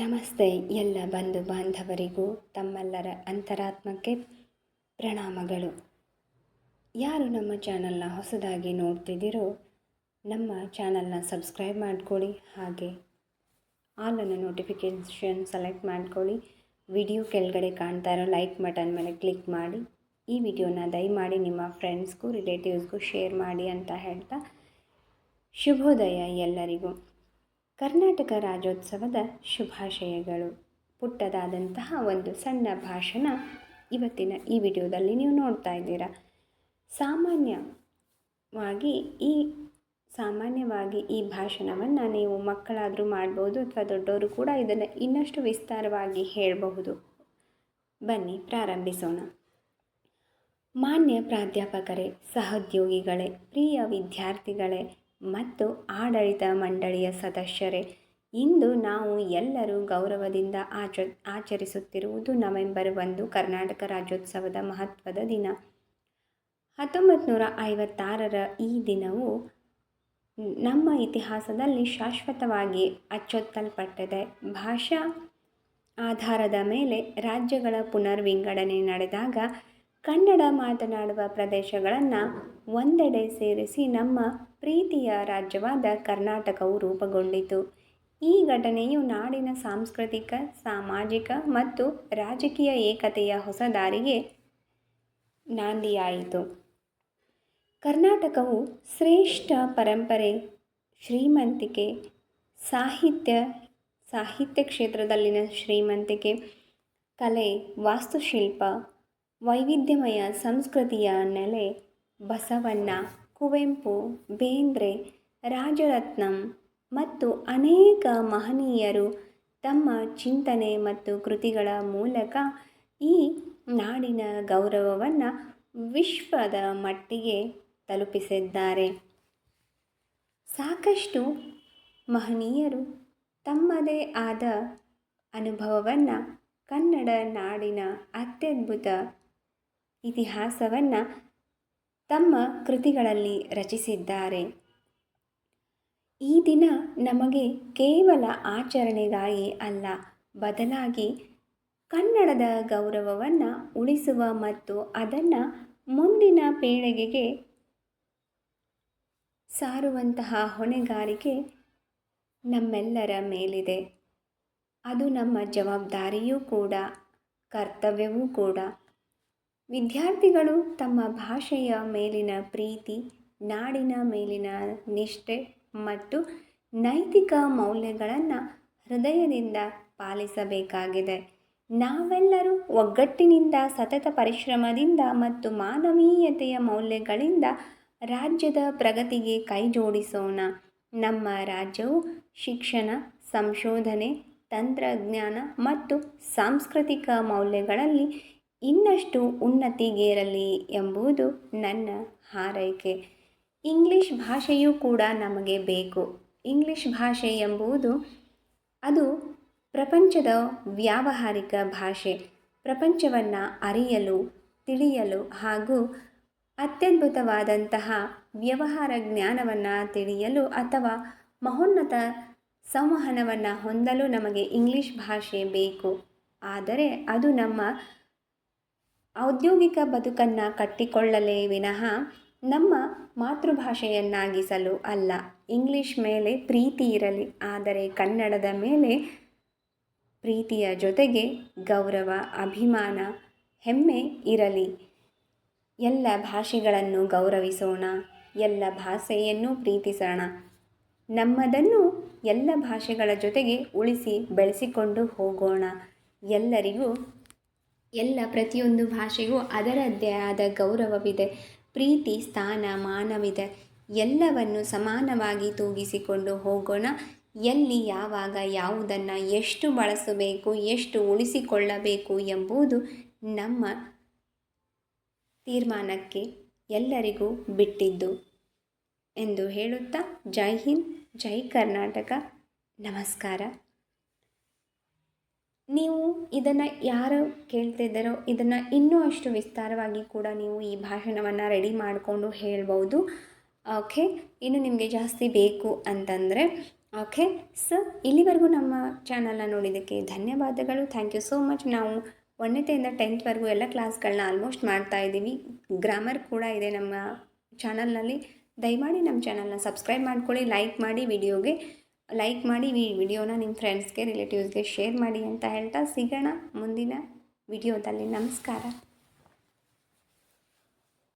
ನಮಸ್ತೆ ಎಲ್ಲ ಬಂಧು ಬಾಂಧವರಿಗೂ ತಮ್ಮೆಲ್ಲರ ಅಂತರಾತ್ಮಕ್ಕೆ ಪ್ರಣಾಮಗಳು. ಯಾರು ನಮ್ಮ ಚಾನಲ್ನ ಹೊಸದಾಗಿ ನೋಡ್ತಿದ್ದೀರೋ ನಮ್ಮ ಚಾನಲ್ನ ಸಬ್ಸ್ಕ್ರೈಬ್ ಮಾಡ್ಕೊಳ್ಳಿ ಹಾಗೆ ಆಲನ್ನು ನೋಟಿಫಿಕೇಷನ್ ಸೆಲೆಕ್ಟ್ ಮಾಡ್ಕೊಳ್ಳಿ. ವಿಡಿಯೋ ಕೆಳಗಡೆ ಕಾಣ್ತಾ ಇರೋ ಲೈಕ್ ಬಟನ್ ಮೇಲೆ ಕ್ಲಿಕ್ ಮಾಡಿ. ಈ ವಿಡಿಯೋನ ದಯಮಾಡಿ ನಿಮ್ಮ ಫ್ರೆಂಡ್ಸ್ಗೂ ರಿಲೇಟಿವ್ಸ್ಗೂ ಶೇರ್ ಮಾಡಿ ಅಂತ ಹೇಳ್ತಾ ಶುಭೋದಯ ಎಲ್ಲರಿಗೂ. ಕರ್ನಾಟಕ ರಾಜ್ಯೋತ್ಸವದ ಶುಭಾಶಯಗಳು. ಪುಟ್ಟದಾದಂತಹ ಒಂದು ಸಣ್ಣ ಭಾಷಣ ಇವತ್ತಿನ ಈ ವಿಡಿಯೋದಲ್ಲಿ ನೀವು ನೋಡ್ತಾ ಇದ್ದೀರಾ. ಸಾಮಾನ್ಯವಾಗಿ ಈ ಸಾಮಾನ್ಯವಾಗಿ ಈ ಭಾಷಣವನ್ನು ನೀವು ಮಕ್ಕಳಾದರೂ ಮಾಡ್ಬೋದು ಅಥವಾ ದೊಡ್ಡವರು ಕೂಡ ಇದನ್ನು ಇನ್ನಷ್ಟು ವಿಸ್ತಾರವಾಗಿ ಹೇಳಬಹುದು. ಬನ್ನಿ, ಪ್ರಾರಂಭಿಸೋಣ. ಮಾನ್ಯ ಪ್ರಾಧ್ಯಾಪಕರೇ, ಸಹೋದ್ಯೋಗಿಗಳೇ, ಪ್ರಿಯ ವಿದ್ಯಾರ್ಥಿಗಳೇ ಮತ್ತು ಆಡಳಿತ ಮಂಡಳಿಯ ಸದಸ್ಯರೇ, ಇಂದು ನಾವು ಎಲ್ಲರೂ ಗೌರವದಿಂದ ಆಚ, ಆಚರಿಸುತ್ತಿರುವುದು ನವೆಂಬರ್ ಒಂದು ಕರ್ನಾಟಕ ರಾಜ್ಯೋತ್ಸವದ ಮಹತ್ವದ ದಿನ. ಹತ್ತೊಂಬತ್ತು ನೂರ ಐವತ್ತಾರರ ಈ ದಿನವು ನಮ್ಮ ಇತಿಹಾಸದಲ್ಲಿ ಶಾಶ್ವತವಾಗಿ ಅಚ್ಚೊತ್ತಲ್ಪಟ್ಟಿದೆ. ಭಾಷಾ ಆಧಾರದ ಮೇಲೆ ರಾಜ್ಯಗಳ ಪುನರ್ವಿಂಗಡಣೆ ನಡೆದಾಗ ಕನ್ನಡ ಮಾತನಾಡುವ ಪ್ರದೇಶಗಳನ್ನು ಒಂದೆಡೆ ಸೇರಿಸಿ ನಮ್ಮ ಪ್ರೀತಿಯ ರಾಜ್ಯವಾದ ಕರ್ನಾಟಕವು ರೂಪುಗೊಂಡಿತು. ಈ ಘಟನೆಯು ನಾಡಿನ ಸಾಂಸ್ಕೃತಿಕ, ಸಾಮಾಜಿಕ ಮತ್ತು ರಾಜಕೀಯ ಏಕತೆಯ ಹೊಸ ದಾರಿಗೆ ನಾಂದಿಯಾಯಿತು. ಕರ್ನಾಟಕವು ಶ್ರೇಷ್ಠ ಪರಂಪರೆ, ಶ್ರೀಮಂತಿಕೆ, ಸಾಹಿತ್ಯ ಸಾಹಿತ್ಯ ಕ್ಷೇತ್ರದಲ್ಲಿನ ಶ್ರೀಮಂತಿಕೆ, ಕಲೆ, ವಾಸ್ತುಶಿಲ್ಪ, ವೈವಿಧ್ಯಮಯ ಸಂಸ್ಕೃತಿಯ ನೆಲೆ, ಬಸವಣ್ಣ ಕುವೆಂಪು, ಬೇಂದ್ರೆ, ರಾಜರತ್ನಂ ಮತ್ತು ಅನೇಕ ಮಹನೀಯರು ತಮ್ಮ ಚಿಂತನೆ ಮತ್ತು ಕೃತಿಗಳ ಮೂಲಕ ಈ ನಾಡಿನ ಗೌರವವನ್ನು ವಿಶ್ವದ ಮಟ್ಟಿಗೆ ತಲುಪಿಸಿದ್ದಾರೆ. ಸಾಕಷ್ಟು ಮಹನೀಯರು ತಮ್ಮದೇ ಆದ ಅನುಭವವನ್ನು ಕನ್ನಡ ನಾಡಿನ ಅತ್ಯದ್ಭುತ ಇತಿಹಾಸವನ್ನು ತಮ್ಮ ಕೃತಿಗಳಲ್ಲಿ ರಚಿಸಿದ್ದಾರೆ. ಈ ದಿನ ನಮಗೆ ಕೇವಲ ಆಚರಣೆಗಾಗಿ ಅಲ್ಲ, ಬದಲಾಗಿ ಕನ್ನಡದ ಗೌರವವನ್ನು ಉಳಿಸುವ ಮತ್ತು ಅದನ್ನು ಮುಂದಿನ ಪೀಳಿಗೆಗೆ ಸಾರುವಂತಹ ಹೊಣೆಗಾರಿಕೆ ನಮ್ಮೆಲ್ಲರ ಮೇಲಿದೆ. ಅದು ನಮ್ಮ ಜವಾಬ್ದಾರಿಯೂ ಕೂಡ, ಕರ್ತವ್ಯವೂ ಕೂಡ. ವಿದ್ಯಾರ್ಥಿಗಳು ತಮ್ಮ ಭಾಷೆಯ ಮೇಲಿನ ಪ್ರೀತಿ, ನಾಡಿನ ಮೇಲಿನ ನಿಷ್ಠೆ ಮತ್ತು ನೈತಿಕ ಮೌಲ್ಯಗಳನ್ನು ಹೃದಯದಿಂದ ಪಾಲಿಸಬೇಕಾಗಿದೆ. ನಾವೆಲ್ಲರೂ ಒಗ್ಗಟ್ಟಿನಿಂದ, ಸತತ ಪರಿಶ್ರಮದಿಂದ ಮತ್ತು ಮಾನವೀಯತೆಯ ಮೌಲ್ಯಗಳಿಂದ ರಾಜ್ಯದ ಪ್ರಗತಿಗೆ ಕೈಜೋಡಿಸೋಣ ನಮ್ಮ ರಾಜ್ಯವು ಶಿಕ್ಷಣ, ಸಂಶೋಧನೆ, ತಂತ್ರಜ್ಞಾನ ಮತ್ತು ಸಾಂಸ್ಕೃತಿಕ ಮೌಲ್ಯಗಳಲ್ಲಿ ಇನ್ನಷ್ಟು ಉನ್ನತಿಗೇರಲಿ ಎಂಬುದು ನನ್ನ ಹಾರೈಕೆ. ಇಂಗ್ಲಿಷ್ ಭಾಷೆಯೂ ಕೂಡ ನಮಗೆ ಬೇಕು. ಇಂಗ್ಲಿಷ್ ಭಾಷೆ ಎಂಬುದು ಅದು ಪ್ರಪಂಚದ ವ್ಯಾವಹಾರಿಕ ಭಾಷೆ. ಪ್ರಪಂಚವನ್ನು ಅರಿಯಲು, ತಿಳಿಯಲು ಹಾಗೂ ಅತ್ಯದ್ಭುತವಾದಂತಹ ವ್ಯವಹಾರ ಜ್ಞಾನವನ್ನು ತಿಳಿಯಲು ಅಥವಾ ಮಹೋನ್ನತ ಸಂವಹನವನ್ನು ಹೊಂದಲು ನಮಗೆ ಇಂಗ್ಲಿಷ್ ಭಾಷೆ ಬೇಕು. ಆದರೆ ಅದು ನಮ್ಮ ಔದ್ಯೋಗಿಕ ಬದುಕನ್ನು ಕಟ್ಟಿಕೊಳ್ಳಲೇ ವಿನಃ ನಮ್ಮ ಮಾತೃಭಾಷೆಯನ್ನಾಗಿಸಲು ಅಲ್ಲ. ಇಂಗ್ಲಿಷ್ ಮೇಲೆ ಪ್ರೀತಿ ಇರಲಿ, ಆದರೆ ಕನ್ನಡದ ಮೇಲೆ ಪ್ರೀತಿಯ ಜೊತೆಗೆ ಗೌರವ, ಅಭಿಮಾನ, ಹೆಮ್ಮೆ ಇರಲಿ. ಎಲ್ಲ ಭಾಷೆಗಳನ್ನು ಗೌರವಿಸೋಣ, ಎಲ್ಲ ಭಾಷೆಯನ್ನು ಪ್ರೀತಿಸೋಣ. ನಮ್ಮದನ್ನು ಎಲ್ಲ ಭಾಷೆಗಳ ಜೊತೆಗೆ ಉಳಿಸಿ ಬೆಳೆಸಿಕೊಂಡು ಹೋಗೋಣ. ಎಲ್ಲರಿಗೂ ಎಲ್ಲ ಪ್ರತಿಯೊಂದು ಭಾಷೆಗೂ ಅದರದ್ದೇ ಆದ ಗೌರವವಿದೆ. ಪ್ರೀತಿ, ಸ್ಥಾನ, ಮಾನವಿದೆ. ಎಲ್ಲವನ್ನು ಸಮಾನವಾಗಿ ತೂಗಿಸಿಕೊಂಡು ಹೋಗೋಣ. ಎಲ್ಲಿ, ಯಾವಾಗ, ಯಾವುದನ್ನು ಎಷ್ಟು ಬಳಸಬೇಕು, ಎಷ್ಟು ಉಳಿಸಿಕೊಳ್ಳಬೇಕು ಎಂಬುದು ನಮ್ಮ ತೀರ್ಮಾನಕ್ಕೆ ಎಲ್ಲರಿಗೂ ಬಿಟ್ಟಿದ್ದು ಎಂದು ಹೇಳುತ್ತಾ, ಜೈ ಹಿಂದ್, ಜೈ ಕರ್ನಾಟಕ. ನಮಸ್ಕಾರ. ನೀವು ಇದನ್ನು ಯಾರು ಕೇಳ್ತಿದ್ದಾರೋ ಇದನ್ನು ಇನ್ನೂ ಅಷ್ಟು ವಿಸ್ತಾರವಾಗಿ ಕೂಡ ನೀವು ಈ ಭಾಷಣವನ್ನು ರೆಡಿ ಮಾಡಿಕೊಂಡು ಹೇಳ್ಬೋದು. ಓಕೆ ಇನ್ನು ನಿಮಗೆ ಜಾಸ್ತಿ ಬೇಕು ಅಂತಂದರೆ ಓಕೆ ಸೊ ಇಲ್ಲಿವರೆಗೂ ನಮ್ಮ ಚಾನಲ್ನ ನೋಡಿದ್ದಕ್ಕೆ ಧನ್ಯವಾದಗಳು. ಥ್ಯಾಂಕ್ ಯು ಸೋ ಮಚ್ ನಾವು ಒಂದನೇತೆಯಿಂದ ಟೆಂತ್ವರೆಗೂ ಎಲ್ಲ ಕ್ಲಾಸ್ಗಳನ್ನ ಆಲ್ಮೋಸ್ಟ್ ಮಾಡ್ತಾ ಇದ್ದೀವಿ. ಗ್ರಾಮರ್ ಕೂಡ ಇದೆ ನಮ್ಮ ಚಾನಲ್ನಲ್ಲಿ ದಯಮಾಡಿ ನಮ್ಮ ಚಾನಲ್ನ ಸಬ್ಸ್ಕ್ರೈಬ್ ಮಾಡ್ಕೊಳ್ಳಿ ಲೈಕ್ ಮಾಡಿ ವಿಡಿಯೋಗೆ ಲೈಕ್ ಮಾಡಿ ಈ ವಿಡಿಯೋನ ನಿಮ್ಮ ಫ್ರೆಂಡ್ಸ್ಗೆ ರಿಲೇಟಿವ್ಸ್ಗೆ ಶೇರ್ ಮಾಡಿ ಅಂತ ಹೇಳ್ತಾ ಸಿಗೋಣ ಮುಂದಿನ ವಿಡಿಯೋದಲ್ಲಿ ನಮಸ್ಕಾರ.